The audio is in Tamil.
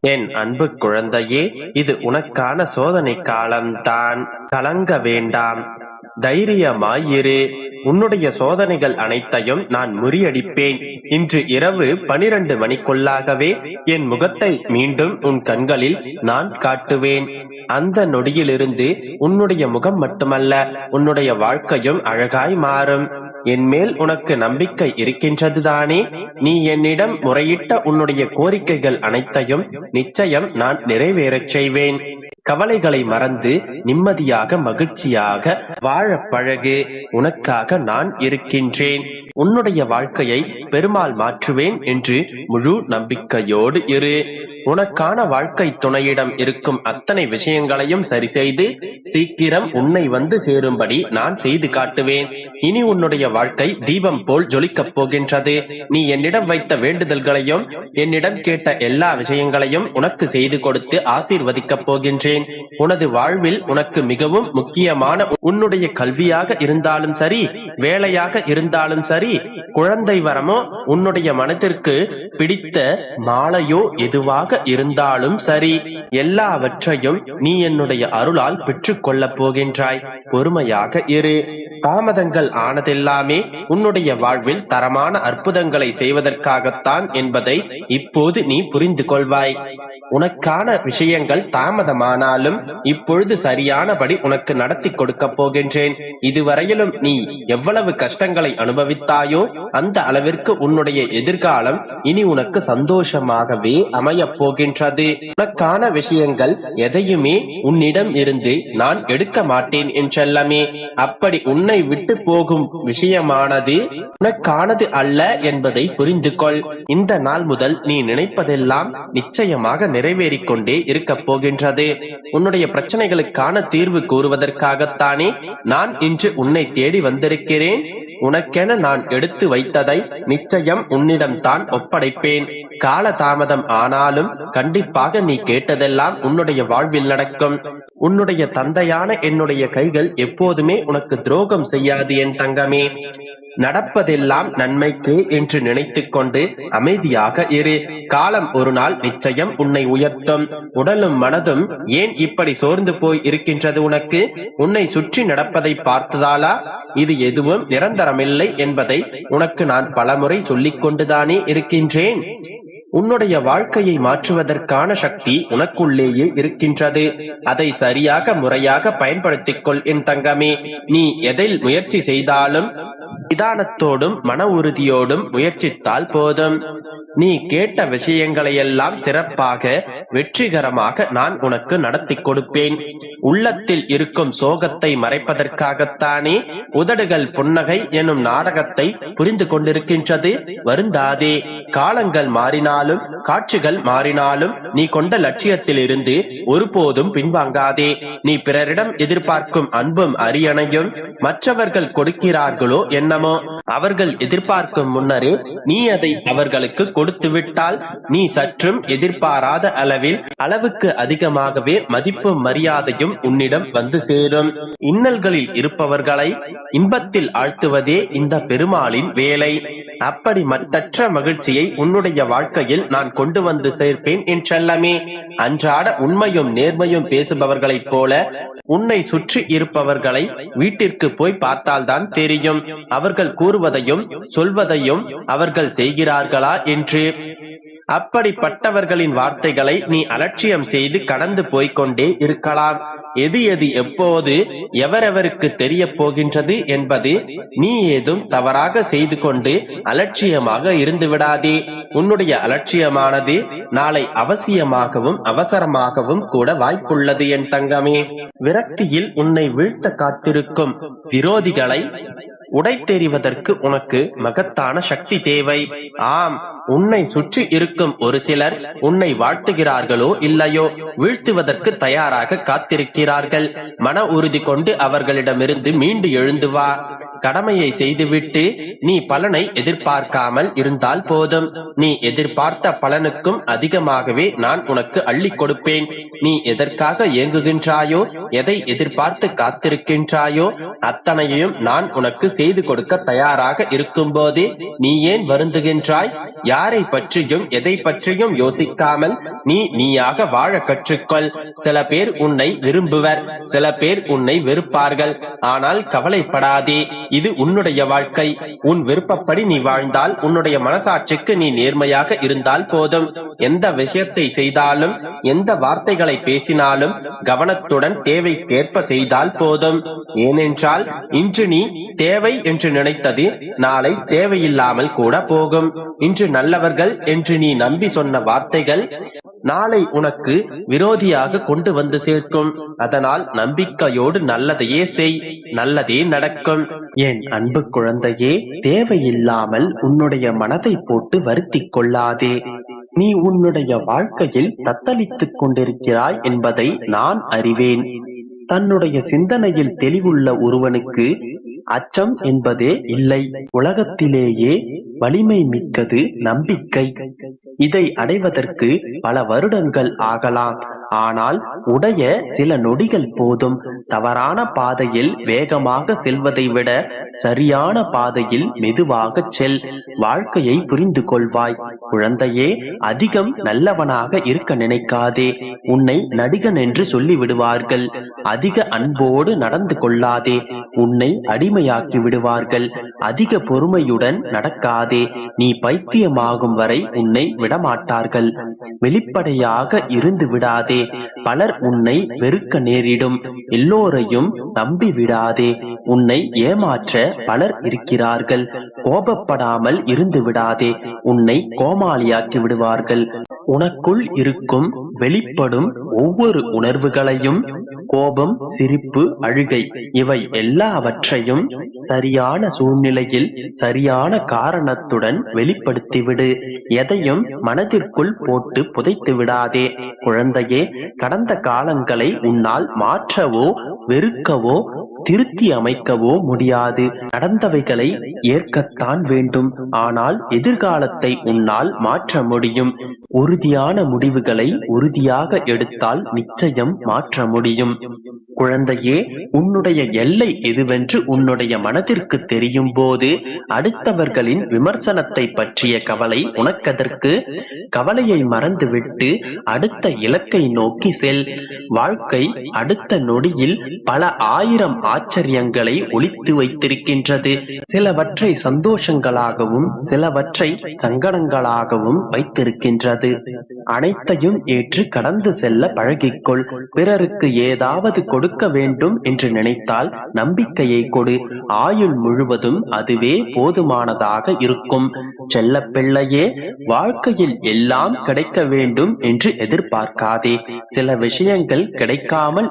என் அன்பு குழந்தையே இது உனக்கான சோதனை காலம்தான். கலங்க வேண்டாம். தைரியமாயிரு. உன்னுடைய சோதனைகள் அனைத்தையும் நான் முறியடிப்பேன். இன்று இரவு பனிரண்டு மணிக்குள்ளாகவே என் முகத்தை மீண்டும் உன் கண்களில் நான் காட்டுவேன். அந்த நொடியிலிருந்து உன்னுடைய முகம் மட்டுமல்ல உன்னுடைய வாழ்க்கையும் அழகாய் மாறும். என் மேல் உனக்கு நம்பிக்கை இருக்கின்றது தானே நீ என்னிடம் முறையிட்ட உன்னுடைய கோரிக்கைகள் அனைத்தையும் நிச்சயம் நான் நிறைவேறச் செய்வேன். கவலைகளை மறந்து நிம்மதியாக மகிழ்ச்சியாக வாழ பழகு. உனக்காக நான் இருக்கின்றேன். உன்னுடைய வாழ்க்கையை பெருமாள் மாற்றுவேன் என்று முழு நம்பிக்கையோடு இரு. உனக்கான வாழ்க்கை துணையிடம் இருக்கும் அத்தனை விஷயங்களையும் சரி செய்து சீக்கிரம் உன்னை வந்து சேரும்படி நான் செய்து காட்டுவேன். இனி உன்னுடைய வாழ்க்கை தீபம் போல் ஜொலிக்கப் போகின்றது. நீ என்னிடம் வைத்த வேண்டுதல்களையும் என்னிடம் கேட்ட எல்லா விஷயங்களையும் உனக்கு செய்து கொடுத்து ஆசீர்வதிக்கப் போகின்றேன். உனது வாழ்வில் உனக்கு மிகவும் முக்கியமான உன்னுடைய கல்வியாக இருந்தாலும் சரி வேலையாக இருந்தாலும் சரி குழந்தை வரமோ உன்னுடைய மனதிற்கு பிடித்த மாலையோ எதுவாக இருந்தாலும் சரி எல்லாவற்றையும் நீ என்னுடைய அருளால் பெற்றுக் கொள்ளப் போகின்றாய். பொறுமையாக இரு. தாமதங்கள் ஆனதெல்லாமே உன்னுடைய வாழ்வில் தரமான அற்புதங்களை செய்வதற்காகத்தான் என்பதை இப்போது நீ புரிந்து கொள்வாய். உனக்கான விஷயங்கள் தாமதமானாலும் இப்பொழுது சரியானபடி உனக்கு நடத்தி கொடுக்க போகின்றேன். இதுவரையிலும் நீ எவ்வளவு கஷ்டங்களை அனுபவித்தாயோ அந்த அளவிற்கு உன்னுடைய எதிர்காலம் இனி உனக்கு சந்தோஷமாகவே அமையப் போகின்றது. உனக்கான விஷயங்கள் எதையுமே உன்னிடம் இருந்து நான் எடுக்க மாட்டேன் என்றெல்லாமே. அப்படி உன்னை விட்டு போகும் விஷயமானது உனக்கானது அல்ல என்பதை புரிந்து கொள் இந்த நாள் முதல் நீ நினைப்பதெல்லாம் நிச்சயமாக நிறைவேறிக் கொண்டே இருக்கப் போகின்றது. உன்னுடைய பிரச்சனைகளுக்கான தீர்வு கூறுவதற்காகத்தானே நான் இன்று உன்னை தேடி வந்திருக்கிறேன். உனக்கென நான் எடுத்து வைத்ததை நிச்சயம் உன்னிடம் தான் ஒப்படைப்பேன். கால தாமதம் ஆனாலும் கண்டிப்பாக நீ கேட்டதெல்லாம் உன்னுடைய வாழ்வில் நடக்கும். உன்னுடைய தந்தையான என்னுடைய கைகள் எப்போதுமே உனக்கு துரோகம் செய்யாது என் தங்கமே. நடப்பதெல்லாம் நன்மைக்கு என்று நினைத்துக் கொண்டு அமைதியாக இரு. காலம் ஒரு நாள் நிச்சயம் உன்னை உயர்த்தும். உடலும் மனதும் ஏன் இப்படி சோர்ந்து போய் இருக்கின்றது உனக்கு? உன்னை சுற்றி நடப்பதை பார்த்ததாலா? இது எதுவும் நிரந்தரமில்லை என்பதை உனக்கு நான் பலமுறை சொல்லிக் கொண்டுதானே இருக்கின்றேன். உன்னுடைய வாழ்க்கையை மாற்றுவதற்கான சக்தி உனக்குள்ளேயே இருக்கின்றது. அதை சரியாக முறையாக பயன்படுத்திக் கொள் என் தங்கமே. நீ எதில் முயற்சி செய்தாலும் நிதானத்தோடும் மன உறுதியோடும் முயற்சித்தால் போதும். நீ கேட்ட விஷயங்களையெல்லாம் சிறப்பாக வெற்றிகரமாக நான் உனக்கு நடத்தி கொடுப்பேன். உள்ளத்தில் இருக்கும் சோகத்தை மறைப்பதற்காகத்தானே உதடுகள் புன்னகை எனும் நாடகத்தை புரிந்து கொண்டிருக்கின்றது. வருந்தாதே காலங்கள் மாறினாலும் காட்சிகள் மாறினாலும் நீ கொண்ட லட்சியத்தில் இருந்து ஒருபோதும் பின்வாங்காதே. நீ பிறரிடம் எதிர்பார்க்கும் அன்பும் அரியணையும் மற்றவர்கள் கொடுக்கிறார்களோ என்ன என்னமோ அவர்கள் எதிர்பார்க்கும் முன்னரே நீ அதை அவர்களுக்கு கொடுத்து விட்டால் நீ சற்றும் எதிர்பாராத அளவில் அளவுக்கு அதிகமாகவே மதிப்பும் மரியாதையும் உன்னிடம் வந்து சேரும். இன்னல்களில் இருப்பவர்களை இன்பத்தில் ஆழ்த்துவதே இந்த பெருமாளின் வேலை. அப்படி மட்டற்ற மகிழ்ச்சியை உன்னுடைய வாழ்க்கையில் நான் கொண்டு வந்து சேர்ப்பேன் என்றெல்லாமே அன்றாட உண்மையும் நேர்மையும் பேசுபவர்களைப் போல உன்னை சுற்றி இருப்பவர்களை வீட்டிற்கு போய் பார்த்தால்தான் தெரியும். அவர் அவர்கள் கூறுவதையும் சொல்வதையும் அவர்கள் செய்கிறார்களா என்று? அப்படிப்பட்டவர்களின் வார்த்தைகளை நீ அலட்சியம் செய்து கடந்து போய்க்கொண்டே இருக்கலாம். எது எது எப்போது எவரெவருக்கு தெரிய போகின்றது என்பது நீ ஏதும் தவறாக செய்து கொண்டு அலட்சியமாக இருந்து விடாதே. உன்னுடைய அலட்சியமானது நாளை அவசியமாகவும் அவசரமாகவும் கூட வாய்ப்புள்ளது என் தங்கமே. விரக்தியில் உன்னை வீழ்த்த காத்திருக்கும் விரோதிகளை உடைத்தெறிவதற்கு உனக்கு மகத்தான சக்தி தேவை. ஆம் உன்னை சுற்றி இருக்கும் ஒரு சிலர் உன்னை வாழ்த்துகிறார்களோ இல்லையோ வீழ்த்துவதற்கு தயாராக காத்திருக்கிறார்கள். மன உறுதி கொண்டு அவர்களிடமிருந்து மீண்டு எழுந்து வா. கடமையை செய்துவிட்டு நீ பலனை எதிர்பார்க்காமல் இருந்தால் போதும். நீ எதிர்பார்த்த பலனுக்கும் அதிகமாகவே நான் உனக்கு அள்ளிக் கொடுப்பேன். நீ எதற்காக ஏங்குகின்றாயோ எதை எதிர்பார்த்து காத்திருக்கின்றாயோ அத்தனையையும் நான் உனக்கு செய்து கொடுக்க தயாராக இருக்கும்போதே நீ ஏன் வருந்துகின்றாய்? யாரை பற்றியும் எதை பற்றியும் யோசிக்காமல் நீ நீயாக வாழ கற்றுக்கொள். சில பேர் உன்னை விரும்புவர் சில பேர் உன்னை வெறுப்பார்கள். ஆனால் கவலைப்படாதே இது உன்னுடைய வாழ்க்கை. உன் விருப்பப்படி நீ வாழ்ந்தால் உன்னுடைய மனசாட்சிக்கு நீ நேர்மையாக இருந்தால் போதும். எந்த விஷயத்தை செய்தாலும் எந்த வார்த்தைகளை பேசினாலும் கவனத்துடன் தேவைக்கேற்ப செய்தால் போதும். ஏனென்றால் இன்று நீ தேவை என்று நினைத்தது நாளை தேவையில்லாமல் கூட போகும். இன்று நல்லவர்கள் என்று நீ நம்பி சொன்ன வார்த்தைகள் நாளை உனக்கு விரோதியாக கொண்டு வந்து சேர்க்கும். அதனால் நம்பிக்கையோடு நல்லதையே செய் நல்லதே நடக்கும். என் அன்பு குழந்தையே தேவையில்லாமல் உன்னுடைய மனதை போட்டு வருத்தி கொள்ளாதே. நீ உன்னுடைய வாழ்க்கையில் தத்தளித்துக் கொண்டிருக்கிறாய் என்பதை நான் அறிவேன். தன்னுடைய சிந்தனையில் தெளிவுள்ள ஒருவனுக்கு அச்சம் என்பதே இல்லை. உலகத்திலேயே வலிமை மிக்கது நம்பிக்கை. இதை அடைவதற்கு பல வருடங்கள் ஆகலாம். ஆனால் உடைய சில நொடிகள் போதும். தவறான பாதையில் வேகமாக செல்வதை விட சரியான பாதையில் மெதுவாக செல். வாழ்க்கையை புரிந்து கொள்வாய். குழந்தையே அதிகம் நல்லவனாக இருக்க நினைக்காதே. உன்னை நடிகன் என்று சொல்லிவிடுவார்கள். அதிக அன்போடு நடந்து கொள்ளாதே. உன்னை அடிமையாக்கி விடுவார்கள். அதிக பொறுமையுடன் நடக்காதே. நீ பைத்தியமாகும் வரை உன்னை விடமாட்டார்கள். வெளிப்படையாக இருந்து விடாதே. பலர் உன்னை வெறுக்க நேரிடும். எல்லோரையும் நம்பி விடாதே. உன்னை ஏமாற்ற பலர் இருக்கிறார்கள். கோபப்படாமல் இருந்து விடாதே. உன்னை கோமாளியாக்கி விடுவார்கள். உனக்குள் இருக்கும் வெளிப்படும் ஒவ்வொரு உணர்வுகளையும் கோபம் சிரிப்பு அழுகை இவை எல்லாவற்றையும் சரியான சூழ்நிலையில் சரியான காரணத்துடன் வெளிப்படுத்திவிடு. எதையும் மனதிற்குள் போட்டு புதைத்து விடாதே. குழந்தையே கடந்த காலங்களை உன்னால் மாற்றவோ வெறுக்கவோ திருத்தி அமைக்கவோ முடியாது. நடந்தவைகளை ஏற்கத்தான் வேண்டும். ஆனால் எதிர்காலத்தை உன்னால் மாற்ற முடியும். உறுதியான முடிவுகளை உறுதியாக எடுத்தால் நிச்சயம் மாற்ற முடியும். குழந்தையே உன்னுடைய எல்லை எதுவென்று உன்னுடைய மனதிற்கு தெரியும் போது அடுத்தவர்களின் விமர்சனத்தை பற்றிய கவலை உனக்கதற்கு? கவலையை மறந்துவிட்டு அடுத்த இலக்கை நோக்கி செல். வாழ்க்கை அடுத்த நொடியில் பல ஆயிரம் ஆச்சரியங்களை ஒழித்து வைத்திருக்கின்றது. சிலவற்றை சந்தோஷங்களாகவும் சிலவற்றை சங்கடங்களாகவும் வைத்திருக்கின்றது. அனைத்தையும் ஏற்று கடந்து செல்ல பழகிக்கொள். பிறருக்கு ஏதாவது கொடு கொடுக்க வேண்டும் என்று நினைத்தால் நம்பிக்கையை கொடு. ஆயுள் முழுவதும் அதுவே போதுமானதாக இருக்கும். செல்ல பிள்ளையே வாழ்க்கையில் எல்லாம் கிடைக்க வேண்டும் என்று எதிர்பார்க்காதே. சில விஷயங்கள் கிடைக்காமல்